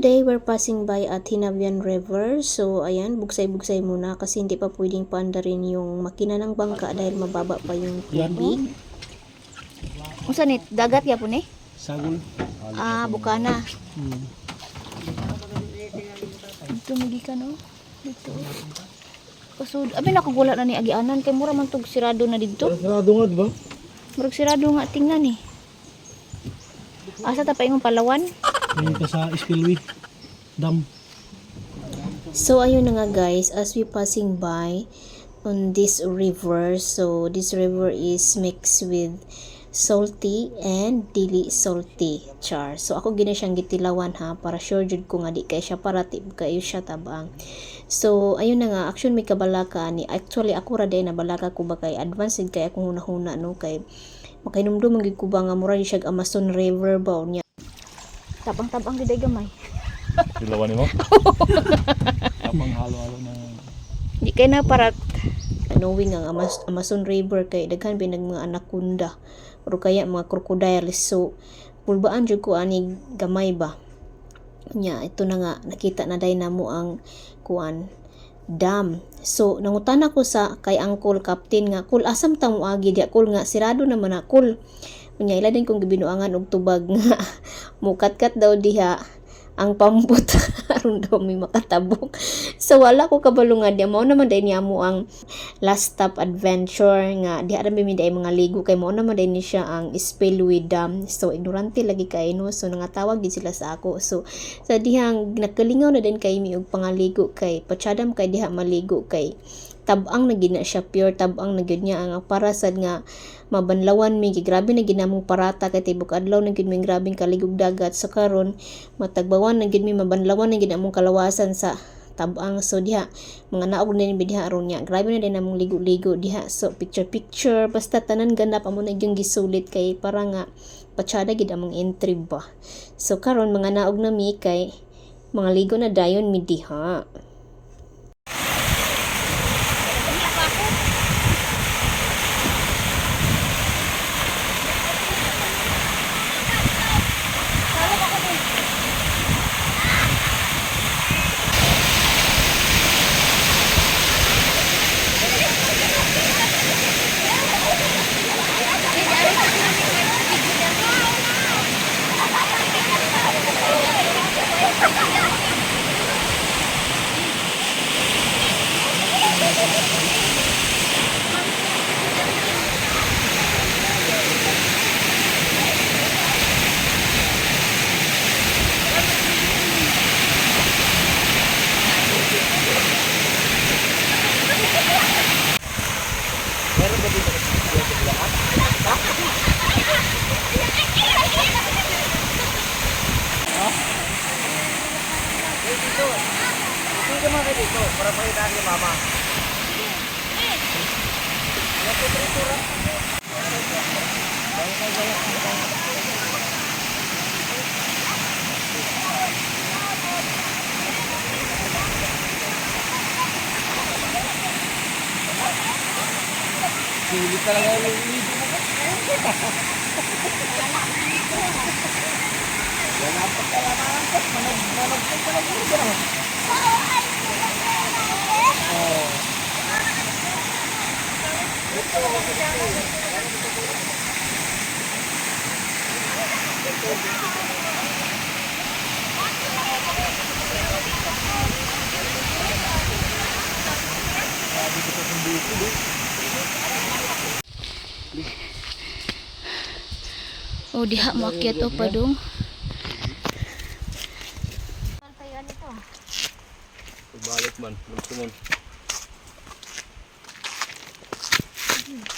today we're passing by at Hinabian River. So, ayan, bugsay-bugsay muna kasi hindi pa pwedeng paandarin yung makina ng bangka dahil mababa pa yung tubig. Unsa ni dagat ya ni? Sagol. Ah, bukana. Hmm. Dito magi ka no. Dito. Kasud, abi nakagula na ni agianan kay mura man tug sirado na dito. Sarado nga, ba? Murag sirado nga tingnan ni. Asa ta pa imong palawan? Ngayon ka sa Spillway. Dam. So, ayun na nga guys, as we passing by on this river, so this river is mixed with salty and dili salty char. So, ako gina siyang gitilawan ha, para sure jud ko nga di kay siya parati kayo siya tabang. So, ayun na nga, actually may kabalaka ni, actually ako ra din na balaka ko ba kay advanced kay akong hunahuna no, kay makainomdom ang gid ko ba nga mura siya Amazon River ba niya. Tabang-tabang gid ay gamay. Dilawan mo? Tapang halo-halo na. Di kay na parat. knowing ang Amaz- Amazon River kay daghan binag mga anaconda or kaya mga crocodile so pulbaan jud ko ani gamay ba nya ito na nga nakita na day namo ang kuan dam so nangutan ako sa kay angkol captain nga kul asam ta mo agi di kul nga sirado naman na kul nya ila din kong gibinuangan og tubag nga. Mukatkat daw diha. Ang pambot. Aron daw may makatabok. So wala ko kabalo nga di mao naman day niya mo ang last stop adventure nga. Di ara mi day mga ligo. Kay mao naman day ni siya ang Spillway Dam. So ignorante lagi kay no? So nangatawag gid sila sa ako. So sa dihang nakalingaw na din kay mi og pangaligo kay patsadam kay diha maligo kay tabang na gina siya pure tabang na gyud niya. Ang para sad nga mabanlawan mi grabe na ginamong parata kay tibok adlaw na gyud mi grabeng kaligog dagat. Sa karon matagbawan na gyud mi mabanlawan na ginamong kalawasan sa tabang. So diha mga naog na ni diha aron niya. Grabe na din namong ligo-ligo diha. So picture picture basta tanan ganap amo na yung gisulit kay para nga patsada gid among entry ba. So karon mga naog na mi kay mga ligo na dayon mi diha Sulit talaga yung ligo mo. Wala pa kailangan ko. Manag, manag, manag, manag, manag. Oh, diha mo akyat o pa dong. Balik man. Gusto man.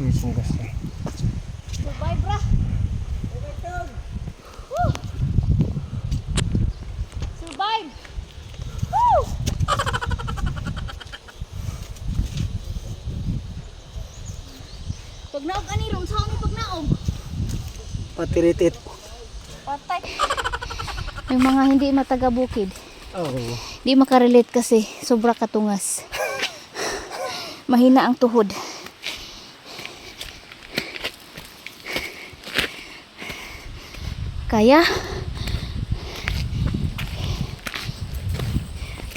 Mismo gas na. Bye, bra. Survive. Woo! Patiritit. Patay. Yung mga hindi mataga bukid. Oo. Di makarelate kasi sobra katungas. Mahina ang tuhod. Kaya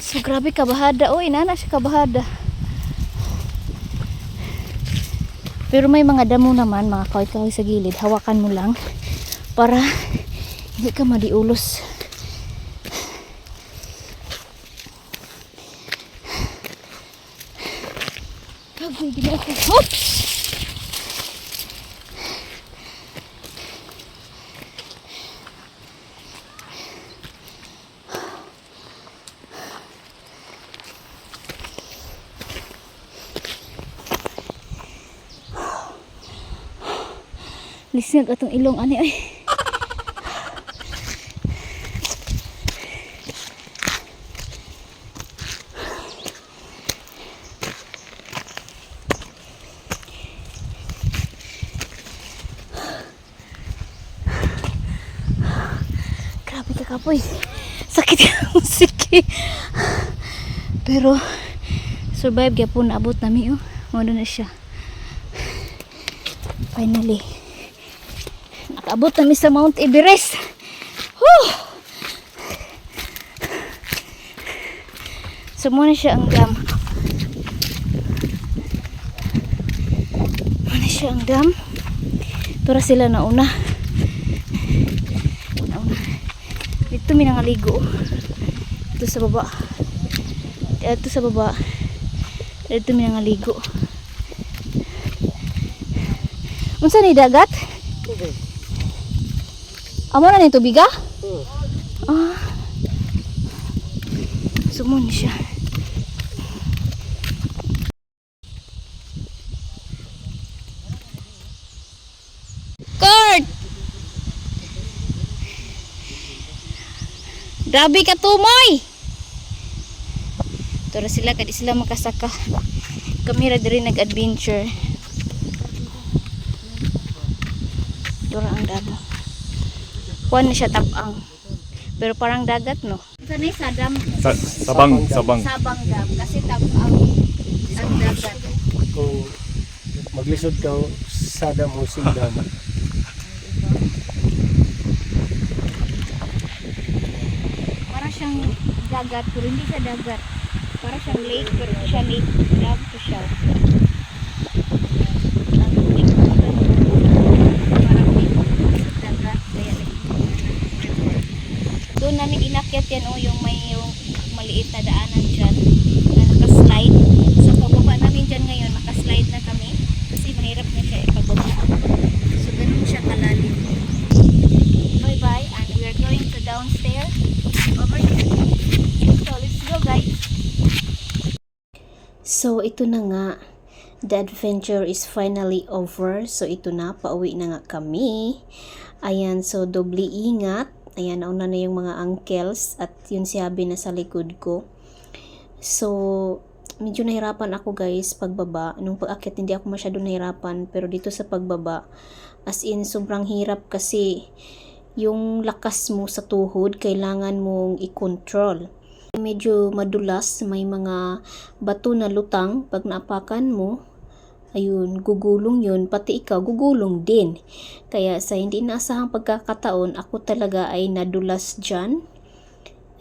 So grabe kabahada. Oy, nana siya kabahada. Pero may mga damo naman, mga kahoy-kahoy sa gilid. Hawakan mo lang para hindi ka madiulos. Agoy, di ako. Oops! Lisag atong ilong ani ay. Grabe ka kapoy. Sakit ang siki. Pero survive gyapon naabot nami oh. Ano na siya. Finally. Nakaabot nami sa Mount Everest. Whew! So siya ang dam. Muna siya ang dam. Tura sila nauna. Nauna. Dito mi nangaligo. Dito sa baba. Dito sa baba. Dito mi nangaligo. Unsa ni dagat? Amo na ni tubig ah? Oo. Ah. Sumon siya. Kurt! Grabe ka tumoy! Tara sila, kadi sila makasaka. Kami ra diri nag-adventure. Dura ang damo. Kuan siya tapang. Pero parang dagat, no? Sanay sa dam, Sa, sabang, sabang. sabang dam. Kasi tapang ang dagat. Kung maglisod ka sa dam o sindam. Para siyang dagat, pero hindi siya dagat. Para siyang lake, pero hindi siya lake. Dam to siya. Parang lake. Dagat, kaya lake. Doon namin inakyat yan, oh, yung may yung maliit na daanan dyan na nakaslide. So, pababa namin dyan ngayon, nakaslide na kami kasi mahirap na siya ipababa. So, ganun siya kalalim. Bye-bye, and we are going to downstairs over here. So, let's go, guys. So, ito na nga. The adventure is finally over. So, ito na. Pauwi na nga kami. Ayan, so doble ingat. Ayan, nauna na yung mga uncles at yun siyabi na sa likod ko. So, medyo nahirapan ako guys pagbaba. Nung pag-akit hindi ako masyado nahirapan pero dito sa pagbaba as in sobrang hirap kasi yung lakas mo sa tuhod kailangan mong i-control medyo madulas, may mga bato na lutang, pag naapakan mo, ayun, gugulong yun, pati ikaw, gugulong din. Kaya sa hindi naasahang pagkakataon, ako talaga ay nadulas dyan.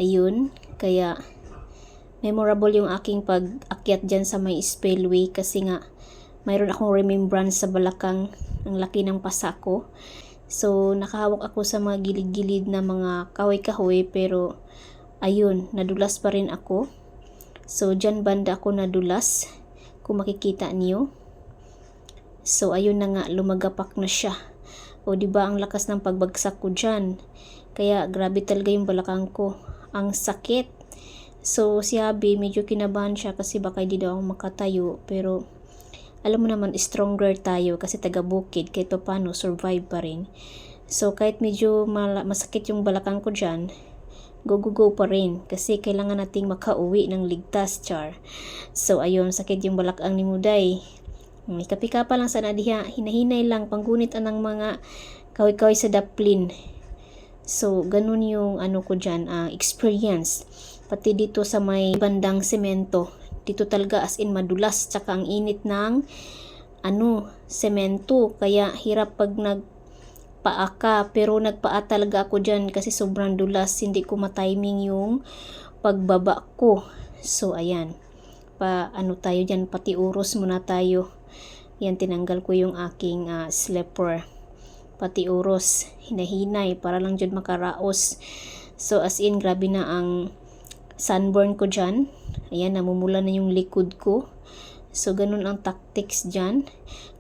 Ayun, kaya memorable yung aking pag-akyat dyan sa may spillway kasi nga mayroon akong remembrance sa balakang ang laki ng pasa ko. So, nakahawak ako sa mga gilid-gilid na mga kahoy-kahoy pero ayun, nadulas pa rin ako. So, dyan banda ako nadulas. Kung makikita niyo. So, ayun na nga, lumagapak na siya. O, di ba ang lakas ng pagbagsak ko dyan. Kaya, grabe talaga yung balakang ko. Ang sakit. So, si Abby, medyo kinabahan siya kasi baka hindi daw ako makatayo. Pero, alam mo naman, stronger tayo kasi taga bukid. Kahit pa paano, survive pa rin. So, kahit medyo masakit yung balakang ko dyan, go go go pa rin kasi kailangan nating makauwi ng ligtas char so ayun sakit yung balakang ni Muday may kapika pa lang sana diha hinahinay lang panggunit anang mga kawi-kawi sa daplin. So, ganun yung ano ko dyan, ah, experience. Pati dito sa may bandang semento. Dito talaga as in madulas. Tsaka ang init ng ano, semento. Kaya hirap pag nagpaa ka. Pero nagpaa talaga ako dyan kasi sobrang dulas. Hindi ko matiming yung pagbaba ko. So, ayan. Pa, ano tayo dyan, pati uros muna tayo. Yan, tinanggal ko yung aking ah, slipper. Pati uros, hinahinay, para lang dyan makaraos. So, as in, grabe na ang sunburn ko dyan. Ayan, namumula na yung likod ko. So, ganun ang tactics dyan.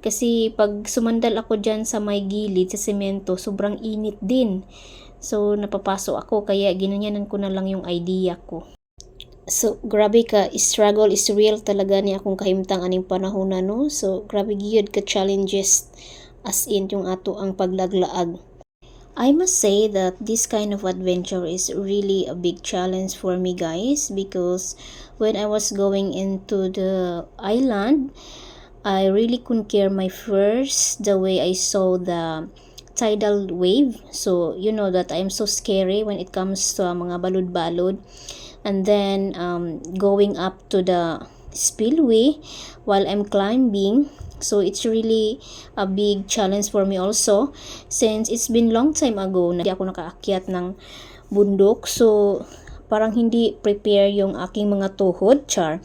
Kasi, pag sumandal ako dyan sa may gilid, sa semento, sobrang init din. So, napapasok ako, kaya ginanyanan ko na lang yung idea ko. So, grabe ka, struggle is real talaga ni akong kahimtang aning panahon na, no? So, grabe gyud ka challenges as in yung ato ang paglaglaag. I must say that this kind of adventure is really a big challenge for me guys because when I was going into the island, I really couldn't care my first the way I saw the tidal wave. So, you know that I'm so scary when it comes to mga balud-balud. And then um, going up to the spillway while I'm climbing. So it's really a big challenge for me also since it's been long time ago na hindi ako nakaakyat ng bundok. So parang hindi prepare yung aking mga tuhod, char.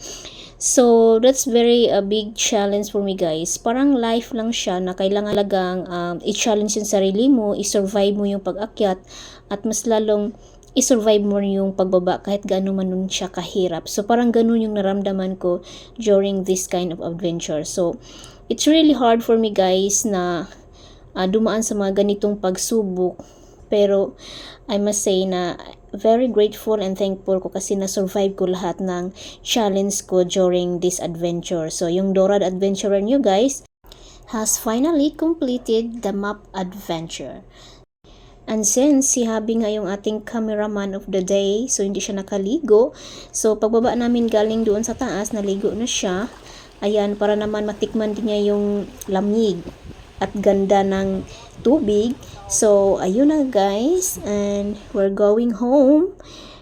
So, that's very a big challenge for me guys. Parang life lang siya na kailangan lagang um, i-challenge yung sarili mo, i-survive mo yung pag-akyat, at mas lalong i-survive mo yung pagbaba kahit gaano man nun siya kahirap. So, parang ganun yung naramdaman ko during this kind of adventure. So, it's really hard for me guys na uh, dumaan sa mga ganitong pagsubok. Pero, I must say na very grateful and thankful ko kasi na-survive ko lahat ng challenge ko during this adventure. So, yung Dorad Adventurer nyo guys has finally completed the map adventure. And since si Habi nga yung ating cameraman of the day, so hindi siya nakaligo. So, pagbaba namin galing doon sa taas, naligo na siya. Ayan, para naman matikman din niya yung lamig at ganda ng tubig. So, ayun na guys. And we're going home.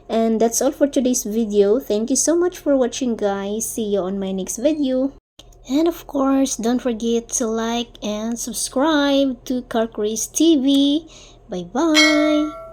And that's all for today's video. Thank you so much for watching guys. See you on my next video. And of course, don't forget to like and subscribe to Car Craze TV. Bye-bye!